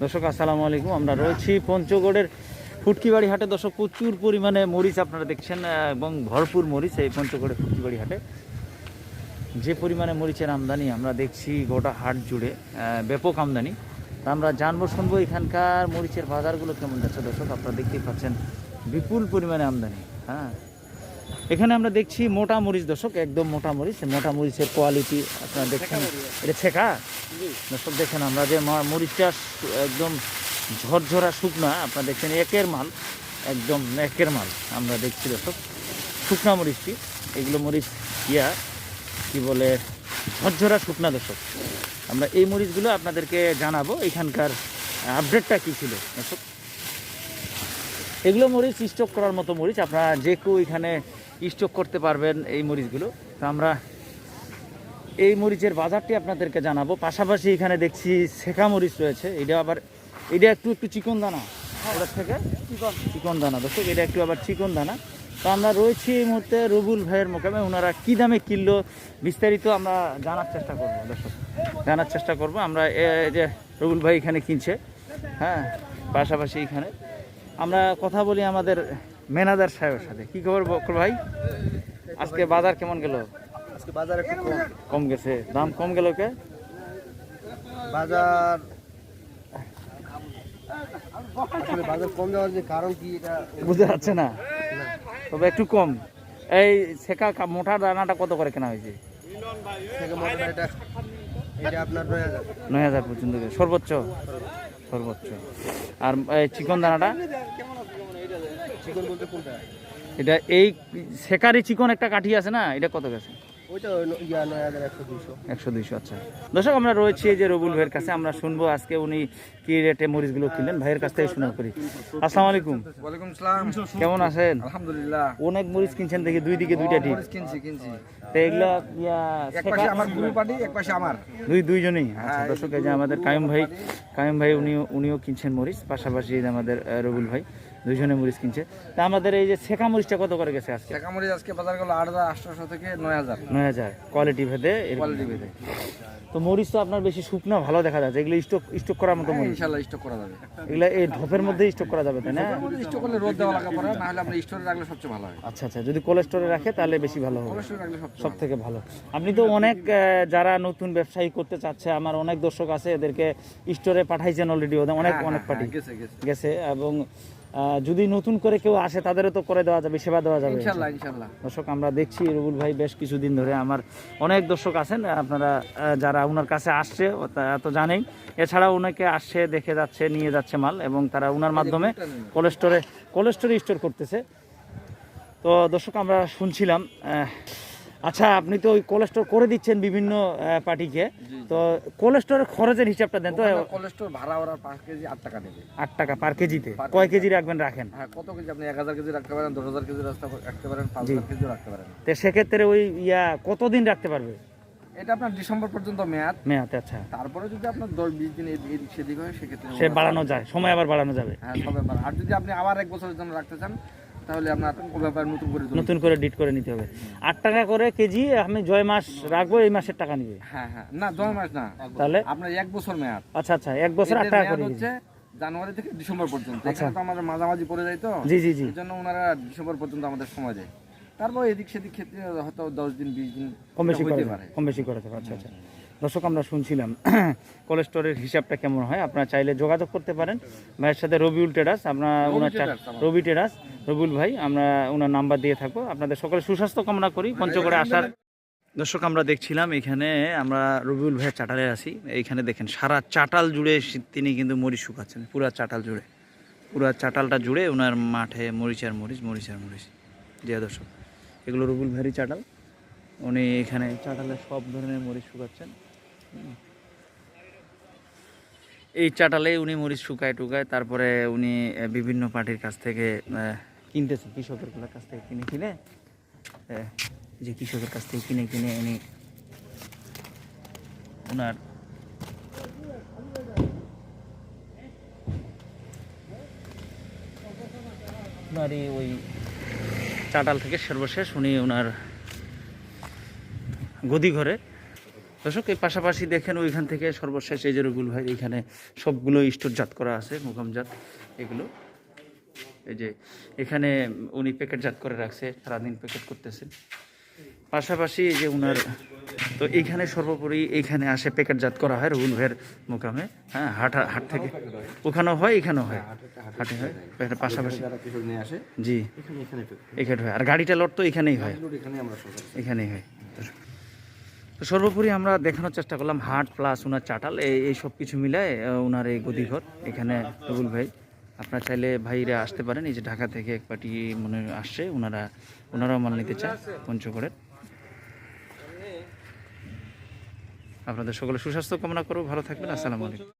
দর্শক, আসসালামু আলাইকুম। আমরা রয়েছি পঞ্চগড়ের ফুটকিবাড়ি হাটে। দর্শক, প্রচুর পরিমাণে মরিচ আপনারা দেখছেন এবং ভরপুর মরিচ এই পঞ্চগড়ের ফুটকিবাড়ি হাটে। যে পরিমাণে মরিচের আমদানি আমরা দেখছি গোটা হাট জুড়ে ব্যাপক আমদানি। তা আমরা জানব, শুনব এখানকার মরিচের বাজারগুলো কেমন যাচ্ছে। দর্শক, আপনারা দেখতেই পাচ্ছেন বিপুল পরিমাণে আমদানি হ্যাঁ। এখানে আমরা দেখছি মোটা মরিচ দর্শক একদম মোটা মরিচ। মোটা মরিচের কোয়ালিটি আপনারা দেখছেন। এটা ছেঁকা? দর্শক দেখেন আমরা যে মরিচটা একদম ঝরঝরা শুকনা আপনারা দেখছেন একের মাল একদম একের মাল আমরা দেখছি দর্শক। শুকনা মরিচটি এগুলো মরিচ ইয়া কি বলে ঝরঝরা শুকনা দর্শক। আমরা এই মরিচগুলো আপনাদেরকে জানাব এখানকার আপডেটটা কী ছিল দর্শক। এগুলো মরিচ স্টক করার মতো মরিচ আপনারা যে কেউ এখানে স্টক করতে পারবেন এই মরিচগুলো। তো আমরা এই মরিচের বাজারটি আপনাদেরকে জানাব। পাশাপাশি এখানে দেখছি শেখা মরিচ রয়েছে। এটা আবার এটা একটু একটু চিকন দানা। ওটার থেকে চিকন। চিকন দানা। দেখো এটা একটু আবার চিকন দানা। তো আমরা রয়েছি এই মুহূর্তে রবুল ভাইয়ের মোকামে। ওনারা কী দামে কিনলো বিস্তারিত আমরা জানার চেষ্টা করব দর্শক। জানার চেষ্টা করব। আমরা এ- যে রবুল ভাই এখানে কিনছে। হ্যাঁ পাশাপাশি এখানে। আমরা কথা বলি আমাদের ম্যানেজার সাহেবের সাথে। কি খবর বকর ভাই? আজকে বাজার কেমন গেল? আজকে বাজার একটু কম। কম গেছে। দাম কম গেল কে? বাজার আসলে বাজার কম যাওয়ার যে কারণ কি এটা বুঝতে পারছে না। তবে একটু কম। এই শেখা মোটা দানাটা কত করে কেনা হয়েছে? এটা আপনার নয় হাজার। পর্যন্ত সর্বোচ্চ? সর্বোচ্চ। আর এই চিকন দানাটা? চিকন বলতে কোনটা? এটা এই শেখারি চিকন একটা কাঠি আছে না এটা কত গেছে? ইয়া একশো দুইশো। আচ্ছা। দর্শক আমরা রয়েছি যে রবুল ভাইয়ের কাছে আমরা শুনব আজকে উনি কি রেটে মরিচগুলো কিনলেন ভাইয়ের কাছ থেকে শোনা করি। আসসালামু আলাইকুম। ওয়ালাইকুম সালাম। কেমন আছেন? আলহামদুলিল্লাহ। অনেক মরিচ কিনছেন দেখি দুই দিকে দুইটা ঠিক। মরিচ কিনছি কিনছি। তো এগুলো এক শেখা- পাশে আমার গুরু পার্টি এক পাশে আমার। দুই দুইজনেই? আচ্ছা দর্শক এই যে আমাদের কায়ুম ভাই কায়ুম ভাই উনিও উনিও কিনছেন মরিচ পাশাপাশি যে আমাদের রবুল ভাই। দুইজনে মরিচ কিনছে। তা আমাদের এই যে শেখা মরিচটা কত করে গেছে আজকে? শেখা মরিচ আজকে বাজার গেল আট হাজার আটশোশো থেকে নয় হাজার। নয় হাজার। কোয়ালিটি ভেদে কোয়ালিটি ভেদে। তো মরিচ তো আপনার বেশি শুকনা ভালো দেখা যাচ্ছে। এগুলো স্টক স্টক করার মতো মরিচ। ইনশাল্লাহ স্টক করা যাবে। এগুলো এই ঢপের মধ্যে স্টক করা যাবে তাই না? স্টক করলে রোদ দেওয়া লাগা পড়ে না হলে আমরা স্টোরে রাখলে সবচেয়ে ভালো হয়। আচ্ছা আচ্ছা। যদি কোল্ড স্টোরে রাখে তাহলে বেশি ভালো হবে। স্টোরে রাখলে সব থেকে ভালো। আপনি তো অনেক যারা নতুন ব্যবসায়ী করতে চাচ্ছে আমার অনেক দর্শক আছে এদেরকে স্টোরে পাঠাইছেন অলরেডি ওদের অনেক হ্যাঁ, অনেক হ্যাঁ, পার্টি। গেছে। গেছে এবং যদি নতুন করে কেউ আসে তাদেরও তো করে দেওয়া যাবে সেবা দেওয়া যাবে। ইনশাল্লাহ ইনশাল্লাহ। দর্শক আমরা দেখছি রবুল ভাই বেশ কিছুদিন ধরে আমার অনেক দর্শক আছেন আপনারা যারা ওনার কাছে আসছে তা- জানেই এছাড়া ওনাকে আসছে দেখে যাচ্ছে নিয়ে যাচ্ছে মাল এবং তারা ওনার মাধ্যমে কোলেস্টোরে কোলেস্টোরে স্টোর করতেছে। তো দর্শক আমরা শুনছিলাম আচ্ছা আপনি তো ওই কোলেস্টোর করে দিচ্ছেন বিভিন্ন পার্টিকে। তো কোলেস্টোরের খরচের হিসাবটা দেন তো। কোলেস্টোর ভাড়া ওরা পাঁচ কেজি আট টাকা নেবে আট টাকা পার কেজিতে কয় কেজি রাখবেন রাখেন? হ্যাঁ কত কেজি আপনি এক হাজার কেজি রাখতে পারেন দশ হাজার কেজি রাখতে পারেন পাঁচ হাজার কেজিও রাখতে পারেন। তো সেক্ষেত্রে ওই ইয়া কতদিন রাখতে পারবে? এটা আপনার ডিসেম্বর পর্যন্ত মেয়াদ। মেয়াদ আচ্ছা। তারপরে যদি আপনার দশ বিশ দিন এদিক সেদিক হয় সেক্ষেত্রে সে বাড়ানো যায় সময় আবার বাড়ানো যাবে। হ্যাঁ ব্যাপার আর যদি আপনি আবার এক বছরের জন্য রাখতে চান তাহলে আপনার ব্যাপার নতুন করে নতুন করে ডিট করে নিতে হবে। আট টাকা করে কেজি আমি জয় মাস রাখব এই মাসের টাকা নিবে। হ্যাঁ হ্যাঁ। না দশ মাস না। তাহলে? আপনার এক বছর মেয়াদ। আচ্ছা আচ্ছা এক বছর আট টাকা করে হচ্ছে জানুয়ারি থেকে ডিসেম্বর পর্যন্ত। আচ্ছা। এখানে তো আমাদের মাঝামাঝি পড়ে যায় তো। জি জি জি। জন্য ওনারা ডিসেম্বর পর্যন্ত আমাদের সময় দেয়। তারপর এদিক সেদিক ক্ষেত্রে হয়তো দশ দিন বিশ দিন কম বেশি এটা করে পারে। কম বেশি করে দেবে। আচ্ছা আচ্ছা। দর্শক আমরা শুনছিলাম কোলেস্টোরের হিসাবটা কেমন হয়? আপনারা চাইলে যোগাযোগ করতে পারেন। ভাইয়ের সাথে রবিউল টেরাস আমরা ওনার রবি টেরাস রবিউল ভাই আমরা ওনার নাম্বার দিয়ে থাকব। আপনাদের সকলে সুস্বাস্থ্য কামনা করি পঞ্চগড়ে আসার দর্শক আমরা দেখছিলাম এখানে আমরা রবিউল ভাইয়ের চাটালে আসি এইখানে দেখেন সারা চাটাল জুড়ে তিনি কিন্তু মরিচ শুকাচ্ছেন পুরা চাটাল জুড়ে। পুরা চাটালটা জুড়ে ওনার মাঠে মরিচ আর মরিচ মরিচ আর মরিচ। জিয়া দর্শক এগুলো রবিউল ভাইয়েরই চাটাল। উনি এখানে চাটালে সব ধরনের মরিচ শুকাচ্ছেন। এই চাটালে উনি মরিচ শুকায় টুকায়, তারপরে উনি বিভিন্ন পার্টির কাছ থেকে কিনতেছে কিনতেছেন কৃষকের কাছ থেকে কিনে কিনে যে কৃষকের কাছ থেকে কিনে কিনে উনি ওনার ওনারই ওই চাটাল থেকে সর্বশেষ উনি ওনার গদি ঘরে দর্শক এই পাশাপাশি দেখেন ওইখান থেকে সর্বশেষ এই যে রুগুল ভাই এখানে সবগুলো স্টোরজাত করা আছে মোকামজাত এগুলো এই যে এখানে উনি প্যাকেটজাত করে রাখছে সারাদিন প্যাকেট করতেছেন পাশাপাশি এই যে উনার তো এইখানে সর্বোপরি এইখানে আসে প্যাকেটজাত করা হয় রুগুল ভাইয়ের মোকামে। হ্যাঁ হাট হাট থেকে ওখানেও হয় এখানেও হয়। হাটে হয়। পাশাপাশি জি। এখানে হয়। আর গাড়িটা লট তো এখানেই হয়। এখানেই হয়। তো সর্বোপরি আমরা দেখানোর চেষ্টা করলাম হাট প্লাস ওনার চাটাল এই সব কিছু মিলায় ওনার এই গদিঘর এখানে। রবুল ভাই, আপনারা চাইলে ভাইরা আসতে পারেন, এই যে ঢাকা থেকে এক পার্টি মনে আসছে ওনারা ওনারাও মাল নিতে চান পঞ্চগড়ের। আপনাদের সকলে সুস্বাস্থ্য কামনা করো ভালো থাকবেন, আসসালামু আলাইকুম।